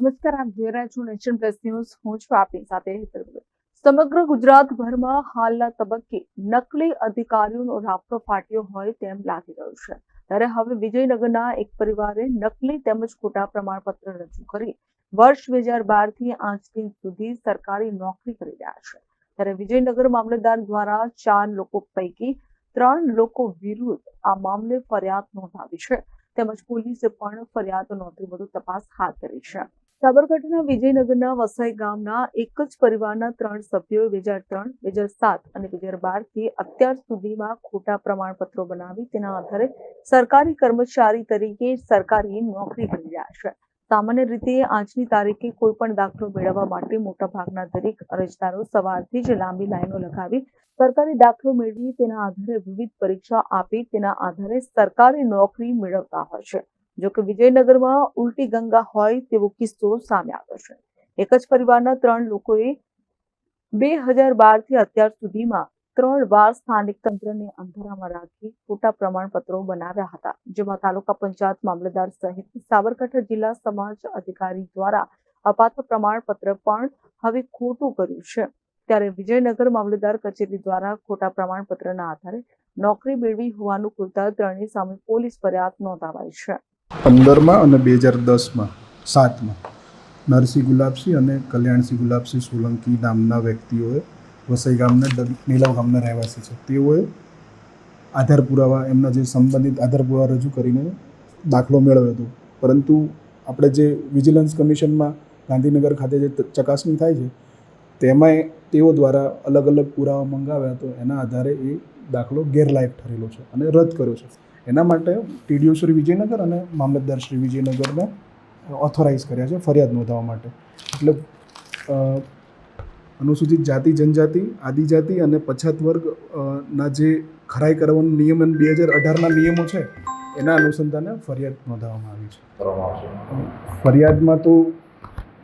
નમસ્કાર, આપ જોઈ રહ્યા છો નેશન પ્લસ ન્યૂઝ. હું છું આપની સાથે હેતર સમગ્ર ગુજરાતભરમાં હાલના તબક્કે નકલી અધિકારીઓનો રાફડો ફાટ્યો હોય તેમ લાગી રહ્યું છે. ત્યારે હવે વિજયનગરના એક પરિવારે નકલી તેમજ ખોટા પ્રમાણપત્ર રજૂ કરી વર્ષ બે હજાર બારથી આજ દિન સુધી સરકારી નોકરી કરી રહ્યા છે. ત્યારે વિજયનગર મામલતદાર દ્વારા ચાર લોકો પૈકી ત્રણ લોકો વિરુદ્ધ આ મામલે ફરિયાદ નોંધાવી છે. તેમજ પોલીસે પણ ફરિયાદ નોંધી વધુ તપાસ હાથ ધરી છે. સાબરકાંઠાના વિજયનગરના વસાઈ ગામના એક જ પરિવારના ત્રણ સભ્યોએ બે હજાર ત્રણ, બે હજાર સાત અને બે હજાર બારથી અત્યાર સુધીમાં ખોટા પ્રમાણપત્રો બનાવી તેના આધારે સરકારી કર્મચારી તરીકે સરકારી નોકરી કરી રહ્યા છે. સામાન્ય રીતે આજની તારીખે કોઈ પણ દાખલો મેળવવા માટે મોટાભાગના દરેક અરજદારો સવારથી જ લાંબી લાઈનો લગાવી સરકારી દાખલો મેળવી તેના આધારે વિવિધ પરીક્ષા આપી તેના આધારે સરકારી નોકરી મેળવતા હોય છે. જો કે વિજયનગરમાં ઉલટી ગંગા હોય તેવો કિસ્સો સામે આવ્યો છે. એક જ પરિવારના ત્રણ લોકોએ બે હજાર બારથી અત્યાર સુધીમાં ત્રણ વાર સ્થાનિક તંત્રને અંધારામાં રાખી ખોટા પ્રમાણપત્રો બનાવ્યા હતા, જેમાં તાલુકા પંચાયત મામલતદાર સહિત સાબરકાંઠા જિલ્લા સમાજ અધિકારી દ્વારા અપાતા પ્રમાણપત્ર પણ હવે ખોટું કર્યું છે. ત્યારે વિજયનગર મામલતદાર કચેરી દ્વારા ખોટા પ્રમાણપત્રના આધારે નોકરી મેળવી હોવાનું ખુલતા ત્રણેય સામે પોલીસ ફરિયાદ નોંધાવાઈ છે. પંદરમાં અને બે હજાર દસમાં, સાતમાં. નરસિંહ ગુલાબસિંહ અને કલ્યાણસિંહ ગુલાબસિંહ સોલંકી નામના વ્યક્તિઓએ વસઈ ગામના નીલાવ ગામના રહેવાસી છે. તેઓએ આધાર પુરાવા એમના જે સંબંધિત આધાર પુરાવા રજૂ કરીને દાખલો મેળવ્યો હતો. પરંતુ આપણે જે વિજિલન્સ કમિશનમાં ગાંધીનગર ખાતે જે ચકાસણી થાય છે તેમાંય તેઓ દ્વારા અલગ અલગ પુરાવા મંગાવ્યા તો એના આધારે એ દાખલો ગેરલાયક ઠરેલો છે અને રદ કર્યો છે. એના માટે ટીડીઓ શ્રી વિજયનગર અને મામલતદાર શ્રી વિજયનગરને ઓથોરાઇઝ કર્યા છે ફરિયાદ નોંધાવવા માટે. એટલે અનુસૂચિત જાતિ જનજાતિ આદિજાતિ અને પછાત વર્ગ ના જે ખરાઈ કરવાનું નિયમન બે હજાર અઢારના નિયમો છે એના અનુસંધાને ફરિયાદ નોંધાવવામાં આવી છે. ફરિયાદમાં તો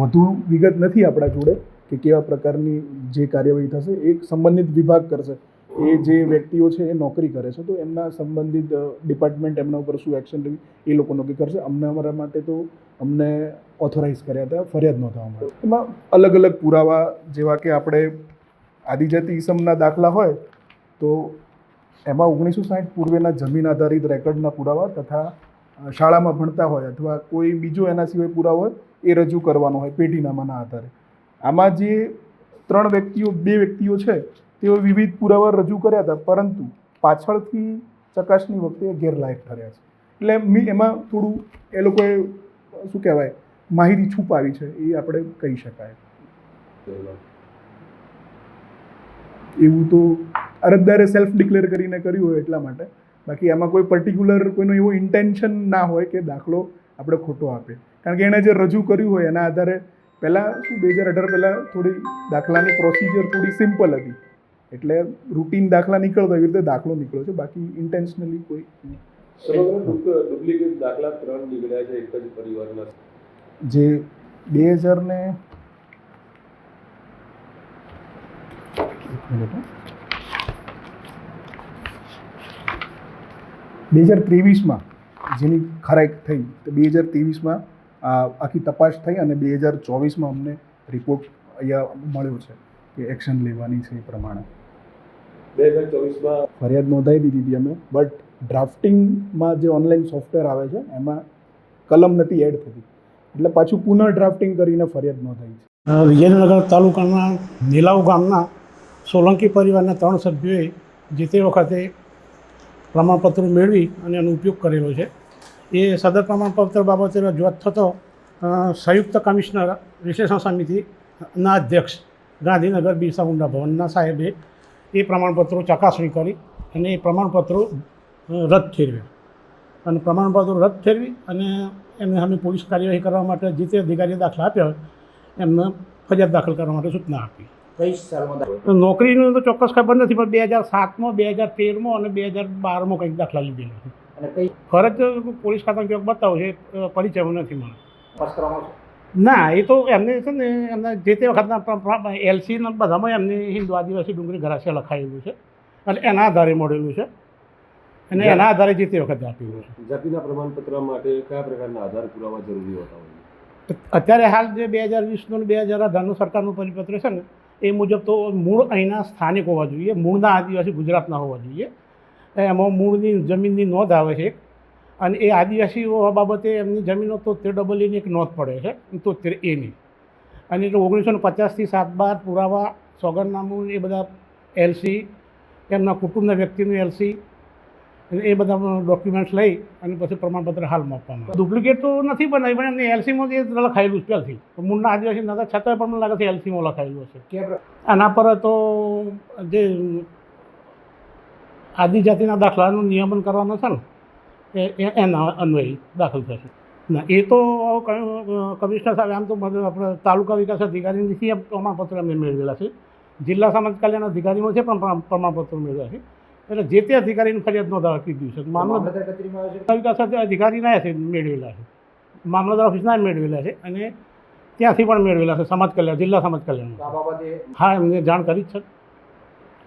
વધુ વિગત નથી આપણા જોડે કે કેવા પ્રકારની જે કાર્યવાહી થશે એ સંબંધિત વિભાગ કરશે. એ જે વ્યક્તિઓ છે એ નોકરી કરે છે, તો એમના સંબંધિત ડિપાર્ટમેન્ટ એમના ઉપર શું એક્શન લેવી, એ લોકો નક્કી કરશે. અમને અમારા માટે તો અમને ઓથોરાઇઝ કર્યા હતા, ફરિયાદ નોંધાવવા માટે. એમાં અલગ અલગ પુરાવા, જેવા કે આપણે આદિજાતિ ઇસમના દાખલા હોય, તો એમાં ઓગણીસો સાઠ પૂર્વેના જમીન આધારિત રેકર્ડના પુરાવા તથા શાળામાં ભણતા હોય અથવા કોઈ બીજો એના સિવાય પુરાવો હોય, એ રજૂ કરવાનો હોય, પેઢીનામાના આધારે. આમાં જે ત્રણ વ્યક્તિઓ, બે વ્યક્તિઓ છે તેઓ વિવિધ પુરાવા રજૂ કર્યા હતા, પરંતુ પાછળથી ચકાસણી વખતે ગેરલાયક ઠર્યા છે. એટલે મી, એમાં થોડું એ લોકોએ, શું કહેવાય, માહિતી છુપાવી છે, એ આપણે કહી શકાય. એવું તો અરજદારે સેલ્ફ ડિક્લેર કરીને કર્યું હોય એટલા માટે. બાકી એમાં કોઈ પર્ટિક્યુલર કોઈનો એવો ઇન્ટેન્શન ના હોય કે દાખલો આપણે ખોટો આપે. કારણ કે એણે જે રજૂ કર્યું હોય એના આધારે પહેલાં શું, બે હજાર અઢાર પહેલાં થોડી દાખલાની પ્રોસિજર થોડી સિમ્પલ હતી. એટલે રૂટીન દાખલા નીકળતો એવી રીતે દાખલો નીકળ્યો છે બાકી ઇન્ટેન્શનલી કોઈ ડુપ્લિકેટ દાખલા ત્રણ નીકળ્યા છે એક જ પરિવારના જે બે હજાર ને. બે હજાર ત્રેવીસમાં જેની ખરાઈ થઈ તો બે હજાર ત્રેવીસમાં આખી તપાસ થઈ અને બે હજાર ચોવીસમાં અમને રિપોર્ટ અહીંયા મળ્યો છે કે એક્શન લેવાની છે એ પ્રમાણે. બે હજાર ચોવીસમાં ફરિયાદ નોંધાવી દીધી હતી અમે બટ ડ્રાફ્ટિંગમાં જે ઓનલાઈન સોફ્ટવેર આવે છે, એમાં કલમ નથી એડ થતી. એટલે પાછું પુનઃ ડ્રાફ્ટિંગ કરીને ફરિયાદ નોંધાવી છે. વિજયનગર તાલુકાના નીલાવ ગામના સોલંકી પરિવારના ત્રણ સભ્યોએ જે તે વખતે પ્રમાણપત્રો મેળવી અને એનો ઉપયોગ કરેલો છે. એ સદર પ્રમાણપત્ર બાબતે રજૂઆત થતો સંયુક્ત કમિશનર વિશ્લેષણ સમિતિના અધ્યક્ષ ગાંધીનગર બિરસા મુંડા ભવનના સાહેબે એ પ્રમાણપત્રો ચકાસણી કરી અને એ પ્રમાણપત્રો રદ ઠેરવ્યા અને પ્રમાણપત્રો રદ ઠેરવી અને એમને સામે પોલીસ કાર્યવાહી કરવા માટે જે તે અધિકારીએ દાખલા આપ્યા હોય એમને ફરિયાદ દાખલ કરવા માટે સૂચના આપી. નોકરીનું તો ચોક્કસ ખબર નથી પણ બે હજાર સાતમાં બે હજાર તેરમાં અને બે હજાર બારમાં કંઈક દાખલા લીધેલા છે. ફરજ પોલીસ ખાતામાં ક્યાંક બતાવો છે પરિચય નથી મને આવશે? ના એ તો એમને છે ને એમના જે તે વખતના એલસીના બધામાં એમને હિન્દુ આદિવાસી ડુંગળી ઘરાશે લખાયેલું છે. અને એના આધારે મળેલું છે. અને એના આધારે જે તે વખતે આપેલું છે. જાતિના પ્રમાણપત્ર માટે કયા પ્રકારના આધાર પુરાવા જરૂરી હોતા હોય? અત્યારે હાલ જે બે હજાર વીસનું બે હજાર અઢારનું સરકારનું પરિપત્ર છે ને એ મુજબ તો મૂળ અહીંના સ્થાનિક હોવા જોઈએ મૂળના આદિવાસી ગુજરાતના હોવા જોઈએ. એમાં મૂળની જમીનની નોંધ આવે છે અને એ આદિવાસીઓ બાબતે એમની જમીનો તોતેર ડબલ એની એક નોંધ પડે છે તોતેર એની. અને એટલે ઓગણીસો ને પચાસથી સાત બાર પુરાવા સોગંદનામું એ બધા એલસી એમના કુટુંબના વ્યક્તિનું એલસી એ બધા ડોક્યુમેન્ટ્સ લઈ અને પછી પ્રમાણપત્ર હાલમાં આપવાનું ડુપ્લિકેટ તો નથી બનાવી પણ એમને એલસીમાં એ લખાયેલું છે પહેલથી. મૂળના આદિવાસી નતા છતાંય પણ મને લાગે છે એલસીમાં લખાયેલું હશે. આના પર તો જે આદિજાતિના દાખલાનું નિયમન કરવાનું છે ને? એ એ- એના અન્વયે દાખલ થશે. ના એ તો કમિશનર સાહેબ આમ તો આપણે તાલુકા વિકાસ અધિકારીની એમ પ્રમાણપત્ર એમને મેળવેલા છે. જિલ્લા સમાજ કલ્યાણ અધિકારીનો છે પણ પ્રમાણપત્ર મેળવ્યા છે. એટલે જે તે અધિકારીની ફરિયાદ નોંધાવા કીધું છે. મામલો વિકાસ અધિકારીના છે મેળવેલા છે. મામલતદાર ઓફિસના મેળવેલા છે અને ત્યાંથી પણ મેળવેલા છે સમાજ કલ્યાણ જિલ્લા સમાજ કલ્યાણ. હા એમને જાણ કરી જ છે.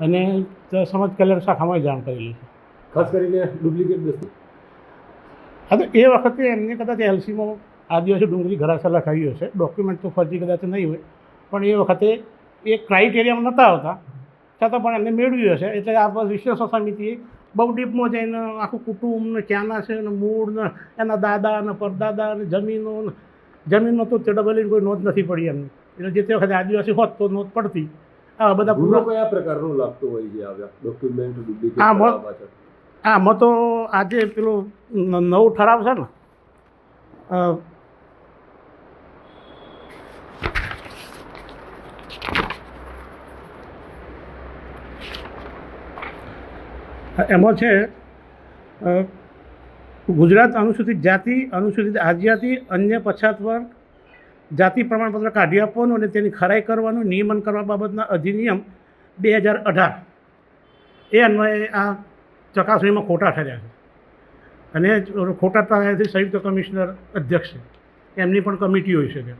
અને સમાજ કલ્યાણ શાખામાં જાણ કરેલી છે. ખાસ કરીને ડુપ્લિકેટ દસ્તી હા તો એ વખતે એમને કદાચ એલસીમાં આદિવાસી ડુંગળી ઘરાસા લખાવી હશે. ડોક્યુમેન્ટ તો ફરજી કદાચ નહીં હોય. પણ એ વખતે એ ક્રાઇટેરિયામાં નહોતા આવતા. છતાં પણ એમને મેળવ્યું હશે. એટલે આ વિશ્વ સમિતિ સમિતિએ બહુ ડીપમાં જઈને આખું કુટુંબ ને ક્યાંના છે ને મૂળ ને એના દાદા ને પરદાદા ને જમીનો ને જમીનનો તો તે કોઈ નોંધ નથી પડી એમને. એટલે જે તે વખતે આદિવાસી હોત તો નોંધ પડતી. આ બધા ગુનો કયા પ્રકારનું લાગતું હોય છે આ ડોક્યુમેન્ટ હા, આમાં તો આજે પેલું નવું ઠરાવ છે ને. એમાં છે ગુજરાત અનુસૂચિત જાતિ, અનુસૂચિત આદિજાતિ, અન્ય પછાત વર્ગ જાતિ પ્રમાણપત્ર કાઢી આપવાનું અને તેની ખરાઈ કરવાનું નિયમન કરવા બાબતના અધિનિયમ બે હજાર અઢાર. એ અન્વયે આ ચકાસણીમાં ખોટા ઠર્યા છે. અને ખોટા ઠર્યાથી સંયુક્ત કમિશનર અધ્યક્ષ છે. એમની પણ કમિટી હોઈ શકે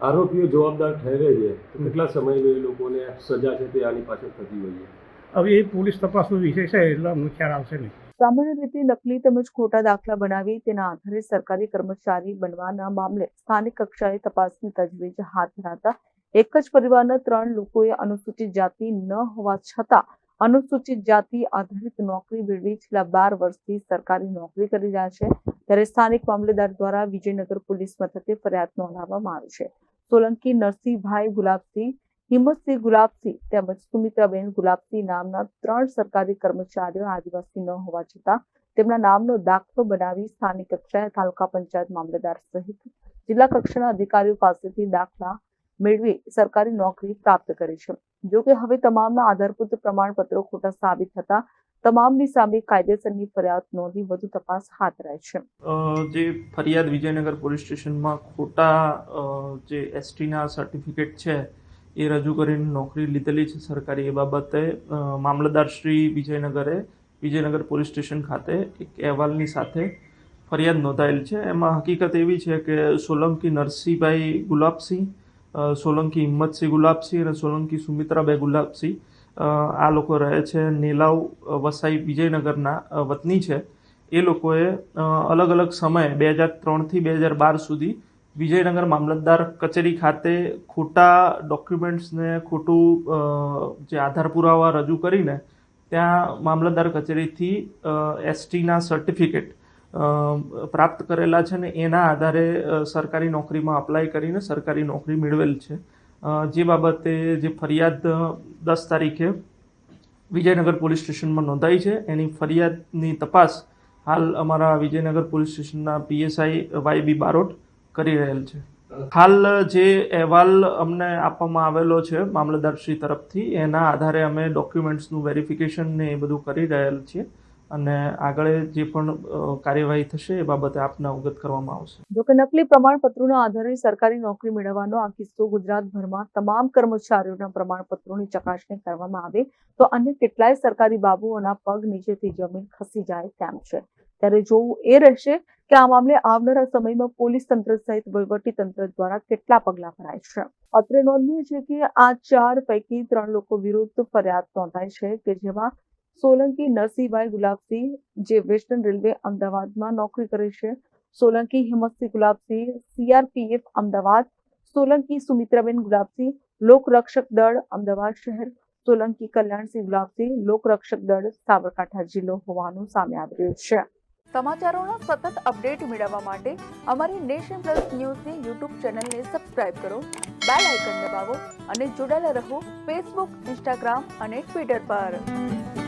આરોપીઓ જવાબદાર ઠેરે છે. કેટલા સમયમાં એ લોકોને સજા છે તે આની પાછળ થતી હોય છે? હવે એ પોલીસ તપાસનો વિષય છે એટલે અમને ખ્યાલ આવશે નહીં. સામાન્ય રીતે નકલી તેમજ ખોટા દાખલા બનાવી તેના આધારે સરકારી કર્મચારી બનવાના મામલે સ્થાનિક કક્ષાએ તપાસની તજવીજ હાથ ધરાતા એક જ પરિવારના ત્રણ લોકોએ અનુસૂચિત જાતિ ન હોવા છતાં અનુસૂચિત જાતિ આધારિત નોકરી મેળવી છેલ્લા બાર વર્ષથી સરકારી નોકરી કરી રહ્યા છે. ત્યારે સ્થાનિક મામલેદાર દ્વારા વિજયનગર પોલીસ મથકે ફરિયાદ નોંધાવવામાં આવી છે. સોલંકી નરસિંહભાઈ ગુલાબસિંહ, હિંમતસિંહ ગુલાબસિંહ તેમજ સુમિત્રાબેન ગુલાબસિંહ નામના ત્રણ સરકારી કર્મચારીઓ આદિવાસી ન હોવા છતાં તેમના નામનો દાખલો બનાવી સ્થાનિક કક્ષાએ તાલુકા પંચાયત મામલેદાર સહિત જિલ્લા કક્ષાના અધિકારીઓ પાસેથી દાખલા મેળવી સરકારી નોકરી પ્રાપ્ત કરી છે. જો કે હવે તમામના આધારભૂત પ્રમાણપત્રો ખોટા સાબિત થતા તમામની સામે કાયદેસરની ફરિયાદ નોંધી વધુ તપાસ હાથ રહે છે. જે ફરિયાદ વિજયનગર પોલીસ સ્ટેશનમાં ખોટા જે એસટીના સર્ટિફિકેટ છે, એ રજૂ કરીને નોકરી લીધેલી છે સરકારી. એ બાબતે મામલતદાર શ્રી વિજયનગરે વિજયનગર પોલીસ સ્ટેશન ખાતે એક અહેવાલની સાથે ફરિયાદ નોંધાયેલ છે. એમાં હકીકત એવી છે કે સોલંકી નરસિંહભાઈ ગુલાબસિંહ સોલંકી હિંમતસિંહ ગુલાબસિંહ અને સોલંકી સુમિત્રાબે ગુલાબસિંહ. આ લોકો રહે છે નેલાવ વસાઈ, વિજયનગરના વતની છે. એ લોકોએ અલગ અલગ સમયે બે હજાર ત્રણથી બે હજાર બાર સુધી વિજયનગર મામલતદાર કચેરી ખાતે ખોટા ડોક્યુમેન્ટ્સને, ખોટું જે આધાર પુરાવા રજૂ કરીને ત્યાં મામલતદાર કચેરીથી એસટીના સર્ટિફિકેટ પ્રાપ્ત કરેલા છે ને એના આધારે સરકારી નોકરીમાં અપ્લાય કરીને સરકારી નોકરી મેળવેલ છે. જે બાબતે જે ફરિયાદ દસ તારીખે વિજયનગર પોલીસ સ્ટેશનમાં નોંધાઈ છે. એની ફરિયાદની તપાસ હાલ અમારા વિજયનગર પોલીસ સ્ટેશનના પીએસઆઈ વાય બી બારોટ કરી રહેલ છે. હાલ જે અહેવાલ અમને આપવામાં આવેલો છે મામલતદારશ્રી તરફથી, એના આધારે અમે ડોક્યુમેન્ટ્સનું વેરિફિકેશન ને એ બધું કરી રહેલ છીએ. અને આગળ જે પણ કાર્યવાહી થશે એ બાબતે આપને અવગત કરવામાં આવશે. જોકે નકલી પ્રમાણપત્રોના આધારે સરકારી નોકરી મેળવવાનો આ કિસ્સો ગુજરાતભરમાં તમામ કર્મચારીઓના પ્રમાણપત્રોની ચકાસણી કરવામાં આવે તો અન્ય કેટલાય સરકારી બાબુઓના પગ નીચેથી જમીન ખસી જાય તેમ છે. ત્યારે જોવું એ રહેશે કે આ મામલે આવનારા સમયમાં પોલીસ તંત્ર સહિત વહીવટી તંત્ર દ્વારા કેટલા પગલાં ભરાય છે. અત્રે નોંધનીય છે કે આ ચાર પૈકી ત્રણ લોકો વિરુદ્ધ ફરિયાદ નોંધાઈ છે કે જેમાં સોલંકી નરસિંહભાઈ ગુલાબસિંહ, જે વેસ્ટર્ન રેલવે અમદાવાદમાં નોકરી કરે છે. સોલંકી હિંમતસિંહ ગુલાબસિંહ, સીઆરપીએફ અમદાવાદ. સોલંકી સુમિત્રાબેન ગુલાબસિંહ, લોકરક્ષક દળ અમદાવાદ શહેર. સોલંકી કલ્યાણસિંહ ગુલાબસિંહ, લોકરક્ષક દળ સાબરકાંઠા જિલ્લો હોવાનું સામે આવી છે. સમાચારોના સતત અપડેટ મેળવવા માટે અમારી નેશન પ્લસ ન્યૂઝની યુટ્યુબ ચેનલને સબસ્ક્રાઇબ કરો, બેલ આઇકન દબાવો અને જોડાયેલા રહો ફેસબુક, ઇન્સ્ટાગ્રામ અને ટ્વિટર પર.